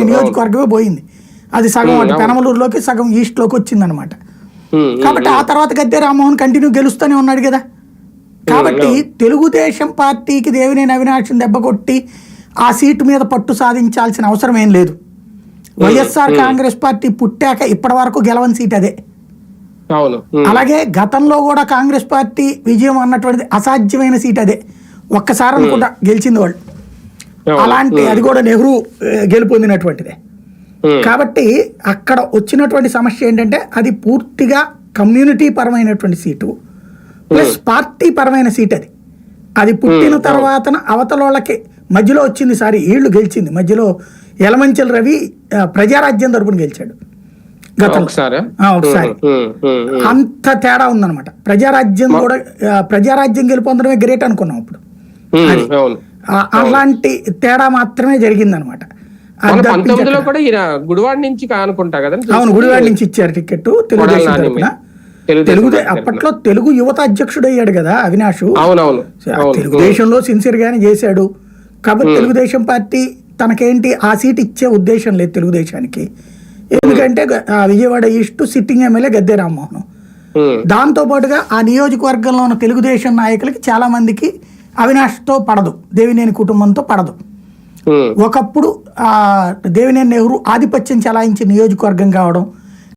ఆయన నియోజకవర్గమే పోయింది. అది సగం అటు పెనమలూరులోకి సగం ఈస్ట్లోకి వచ్చిందనమాట కాబట్టి ఆ తర్వాత గద్దె రామ్మోహన్ కంటిన్యూ గెలుస్తూనే ఉన్నాడు కదా. కాబట్టి తెలుగుదేశం పార్టీకి దేవినేని అవినాష్ని దెబ్బ కొట్టి ఆ సీటు మీద పట్టు సాధించాల్సిన అవసరం ఏం లేదు. వైఎస్ఆర్ కాంగ్రెస్ పార్టీ పుట్టాక ఇప్పటి వరకు గెలవని సీట్ అదే. అలాగే గతంలో కూడా కాంగ్రెస్ పార్టీ విజయం అన్నటువంటిది అసాధ్యమైన సీట్ అదే. ఒక్కసారి అనుకుంటా గెలిచింది వాళ్ళు. అలాంటి అది కూడా నెహ్రూ గెలుపొందినటువంటిదే. కాబట్టి అక్కడ వచ్చినటువంటి సమస్య ఏంటంటే అది పూర్తిగా కమ్యూనిటీ పరమైనటువంటి సీటు ప్లస్ పార్టీ పరమైన సీట్ అది. అది పుట్టిన తర్వాత అవతల వాళ్ళకి మధ్యలో వచ్చింది సారి వీళ్ళు గెలిచింది. మధ్యలో యలమంచల రవి ప్రజారాజ్యం తరపున గెలిచాడు. గతంలో. ఒకసారి? అంత తేడా ఉందన్నమాట. ప్రజారాజ్యం కూడా ప్రజారాజ్యం గెలుపొందడమే గ్రేట్ అనుకున్నాం అప్పుడు. అలాంటి తేడా మాత్రమే జరిగిందనమాట. మన అది తప్పించి పంతొమ్మిదిలో కూడా ఈయన గుడివాడ నుంచి అనుకుంటా కదా అవును గుడివాడ నుంచి ఇచ్చారు టికెట్ తెలుగుదేశం తరపున. అప్పట్లో తెలుగు యువత అధ్యక్షుడు అయ్యాడు కదా అవినాష్. తెలుగుదేశంలో సిన్సియర్ గానే చేశాడు. కాబట్టి తెలుగుదేశం పార్టీ తనకేంటి ఆ సీట్ ఇచ్చే ఉద్దేశం లేదు తెలుగుదేశానికి. ఎందుకంటే Vijayawada east sitting MLA Gadde Rammohan. దాంతో పాటుగా ఆ నియోజకవర్గంలో ఉన్న తెలుగుదేశం నాయకులకి చాలా మందికి అవినాష్తో పడదు. దేవినేని కుటుంబంతో పడదు. ఒకప్పుడు ఆ దేవినేని నెహ్రూ ఆధిపత్యం చలాయించిన నియోజకవర్గం కావడం